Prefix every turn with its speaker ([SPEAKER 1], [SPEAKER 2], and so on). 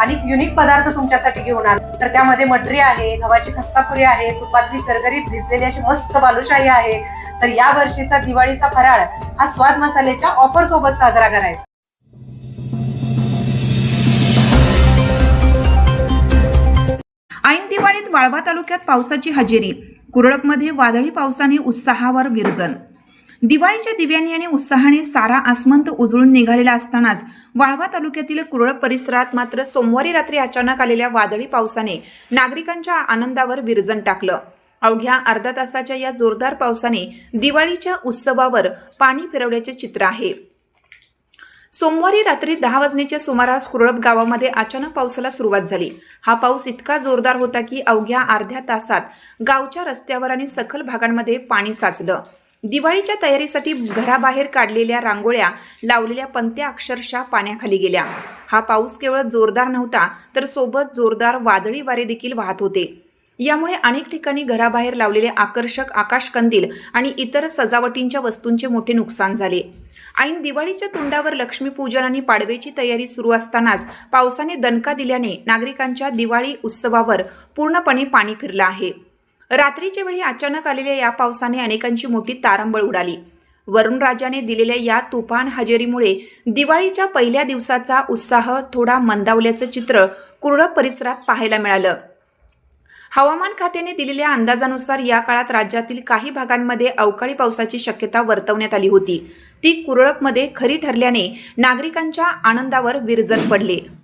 [SPEAKER 1] आणि युनिक पदार्थ तुमच्यासाठी घेऊन आले. तर त्यामध्ये मटरी आहे गव्हाची खस्तापुरी आहे तुपातली करकरीत भिजलेली अशी मस्त बालुशाही आहे. तर या वर्षीचा दिवाळीचा फराळ हा स्वाद मसाल्याच्या ऑफर सोबत साजरा करायचा.
[SPEAKER 2] ऐन दिवाळीत वाळवा तालुक्यात पावसाची हजेरी. कुरळपमध्ये वादळी पावसाने उत्साहावर विरजन. दिवाळीच्या दिव्यांनी आणि उत्साहाने सारा आसमंत उजळून निघालेला असतानाच वाळवा तालुक्यातील कुरळप परिसरात मात्र सोमवारी रात्री अचानक आलेल्या वादळी पावसाने नागरिकांच्या आनंदावर विरजन टाकलं. अवघ्या अर्धा तासाच्या या जोरदार पावसाने दिवाळीच्या उत्सवावर पाणी फिरवल्याचे चित्र आहे. सोमवारी रात्री दहा वाजण्याच्या सुमारास कुरळप गावामध्ये अचानक पावसाला सुरुवात झाली. हा पाऊस इतका जोरदार होता की अवघ्या अर्ध्या तासात गावच्या रस्त्यावर आणि सखल भागांमध्ये पाणी साचलं. दिवाळीच्या तयारीसाठी घराबाहेर काढलेल्या रांगोळ्या लावलेल्या पंत्या अक्षरशः पाण्याखाली गेल्या. हा पाऊस केवळ जोरदार नव्हता तर सोबत जोरदार वादळी वारे देखील वाहत होते. यामुळे अनेक ठिकाणी घराबाहेर लावलेले आकर्षक आकाशकंदील आणि इतर सजावटींच्या वस्तूंचे मोठे नुकसान झाले. ऐन दिवाळीच्या तोंडावर लक्ष्मीपूजन आणि पाडव्याची तयारी सुरू असतानाच पावसाने दणका दिल्याने नागरिकांच्या दिवाळी उत्सवावर पूर्णपणे पाणी फिरलं आहे. रात्रीच्या वेळी अचानक आलेल्या या पावसाने अनेकांची मोठी तारंबळ उडाली. वरुण राजाने दिलेल्या या तुफान हजेरीमुळे दिवाळीच्या पहिल्या दिवसाचा उत्साह थोडा मंदावल्याचं चित्र कुरळक परिसरात पाहायला मिळालं. हवामान खात्याने दिलेल्या अंदाजानुसार या काळात राज्यातील काही भागांमध्ये अवकाळी पावसाची शक्यता वर्तवण्यात आली होती. ती कुरळपमध्ये खरी ठरल्याने नागरिकांच्या आनंदावर विरजत पडले.